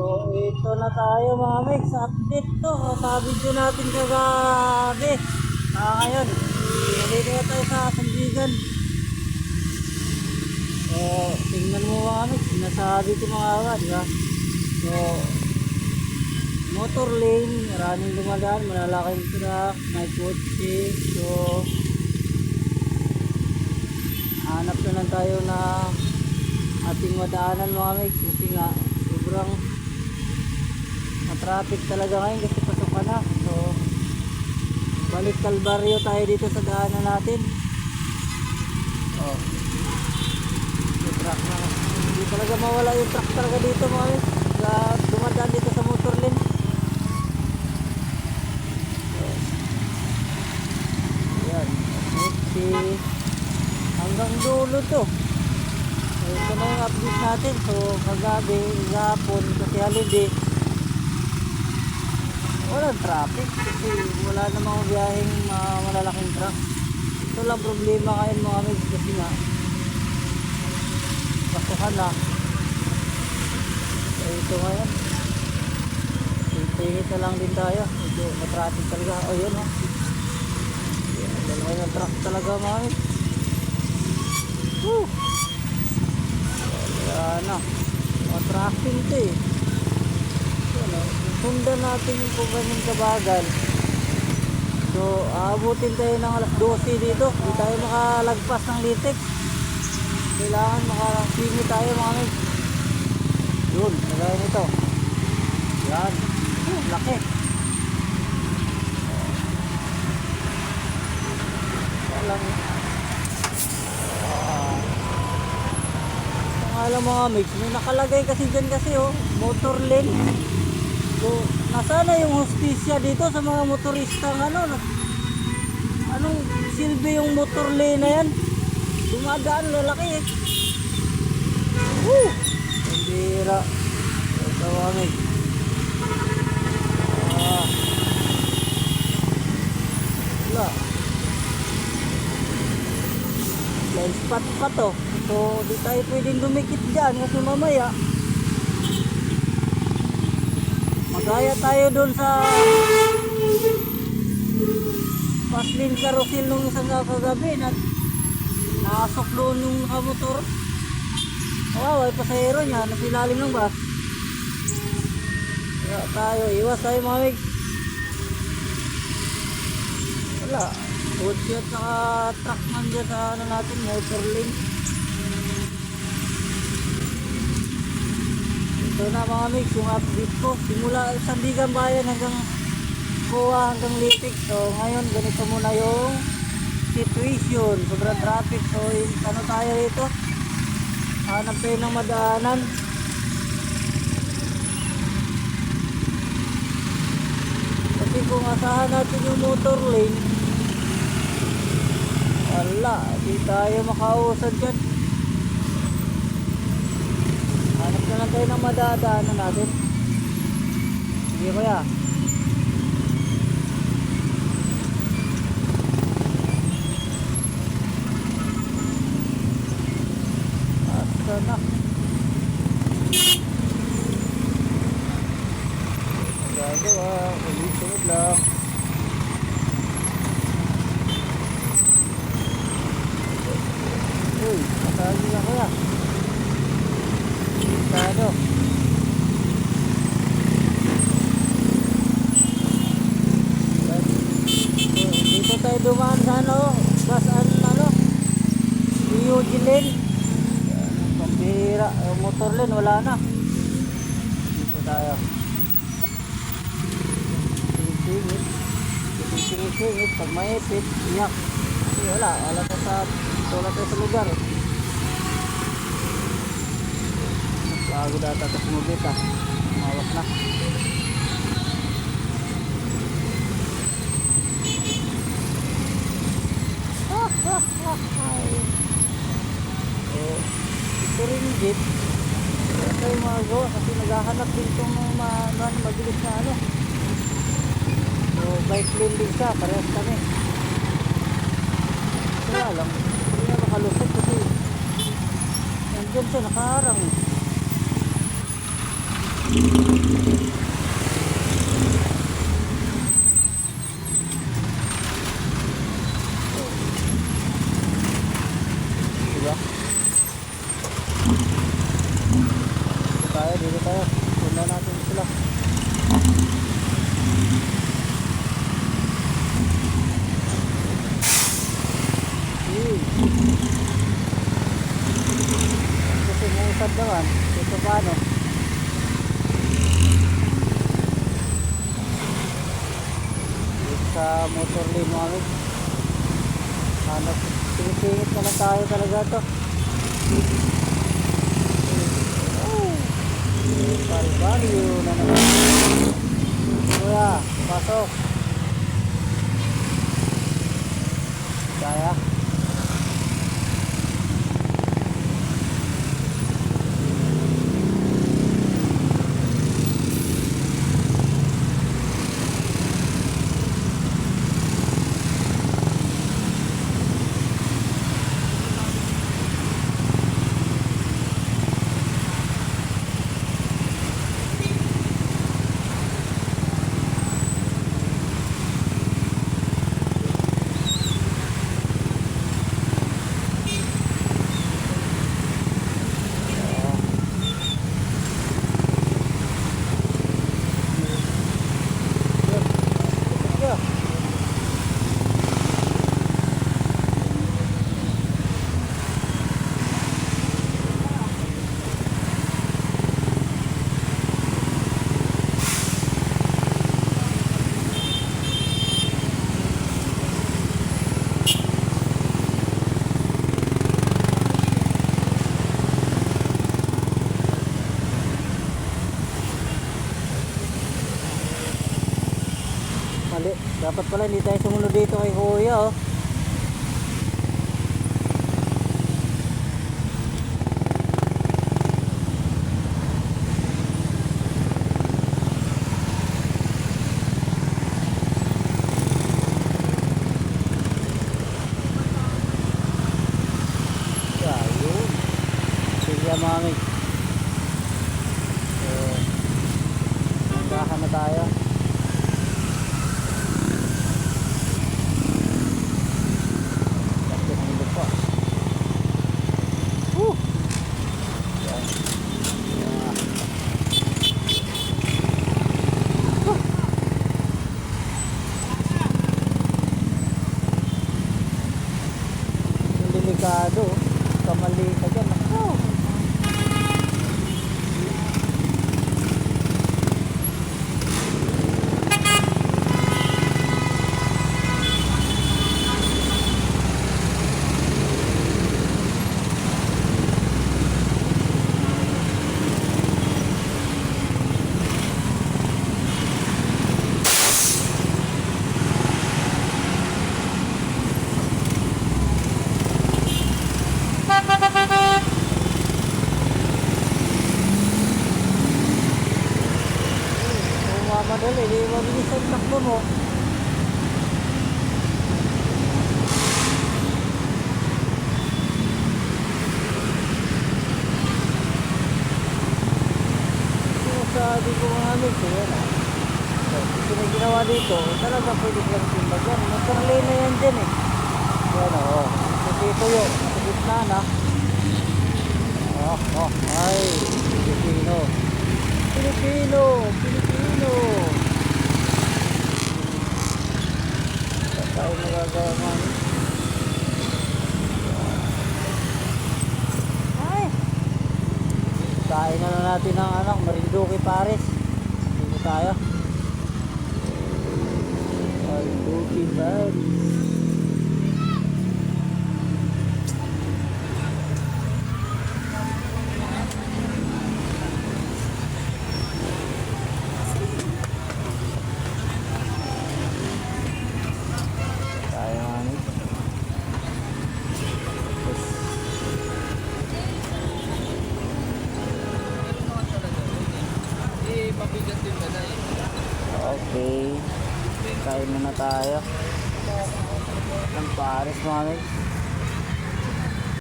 So, ito na tayo mga mix. Update to. Sa video natin kagabi. Ah, ngayon, nandito na tayo sa Sandigan. So, tingnan mo mga mix. Sinasabi ko mga ka, di ba? So, motor lane, maraming dumadaan, malalaking truck, may kotse. So, hanap na lang tayo na ating madaanan mga mix. Kasi nga, sobrang traffic talaga ngayon kasi pasok na. So, balik Calvario tayo dito sa daanan natin. Oh. May truck na. Hindi talaga mawala yung truck talaga dito mga. Sa dumadaan dito sa motor lane. Ayan. Kotse. Hanggang dulo to. So, ito na yung update natin. So, kagabi, gapon, kasi holiday, walang traffic kasi wala namang biyaheng uh, malalaking truck. Ito lang problema ngayon mga mix kasi nga pasukan na. So, ito ngayon. Tingit na lang din tayo. Medyo matraffic talaga. O, yun o. Dalawa yung truck talaga mga mix. Woo! Wala na. Matraffic ito eh. Sundan natin yung kung kabagal. So, aabutin tayo ng alas 12 dito. Hindi tayo makalagpas ng litik. Kailangan makasimi tayo mga mate. Yun, nagaya nito. Yan. Oh, laki. Walang Ah. Alam mga mates, may nakalagay kasi dyan kasi oh, motor lane. So, nasana yung hostisya dito sa mga motorista ano, anong silbi yung motor lane na yan? Dumadaan lalaki eh. Woo! Ito kami. Ah. Wala. Blind spot pa to. So, di tayo pwedeng dumikit dyan kasi mamaya Magaya tayo doon sa Paslin Carousel nung isang kagabi na nakasok doon yung nakamotor. Wow, ay pasahero niya, nasa ilalim ng bus. Kaya tayo, iwas tayo mga mix. Wala. Kotse at saka truck dyan sa ano natin, motor lane. Ito na mga mix, yung update ko. Simula Sandigan Bayan hanggang Kuha hanggang Litik. So ngayon ganito muna yung situation. Sobrang traffic. So yung, ano tayo rito? Hanap tayo ng madaanan. Kasi kung asahan natin yung motor lane, wala, di tayo makausad dyan. Tayo ng madadaanan natin. Sige kuya. Asa na? Gagawa, ulit-ulit lang. Uy, matagi na kuya. Masyado. Dito tayo dumaan sa ano, gas an ano, Eugene Lane. Pambira, motor lane wala na. Dito tayo. Singit. Singit, pag maipit, iyak. Kasi wala, wala ka sa, wala tayo sa lugar. Bago data tapos mabit ah. Mawas na. So, ito rin yung tayo magawa kasi naghahanap din itong mga ano, mabilis na ano. So, bike lane din siya. Parehas kami. Kaya lang, hindi na makalusot kasi nandyan siya, nakaharang. Diba? Dito tayo, dito tayo. Tunda natin sila. Uy. Kasi musad naman. Ito paano? Dito sa motor lane amig. Hanap, pinisingit na lang tayo talaga to. Bari-bari na naman. Kuya, pasok. Kaya? Yeah. Mali. Dapat pala hindi tayo sumunod dito kay Kuya oh. Mami. So, nagkahan na tayo. Bakit ang lupa? Woo! Yan. Yeah. Woo! Yung delikado, kamali ka dyan. Ako. Kung di mabilis ang takbo mo. Kung sabi ko so yan ah. So, Kasi may ginawa dito, talaga pwede lang timbag yan. Motor lane na yan dyan eh. Yan o. Kasi ito yun, sa gitna na. Oh, oh, ay, Pilipino. Pilipino, Pilipino. Sa Ay. Kain na natin ng anak, Marinduque Paris. Dito tayo. Marinduque Paris. Kain muna tayo. Ng Paris mami.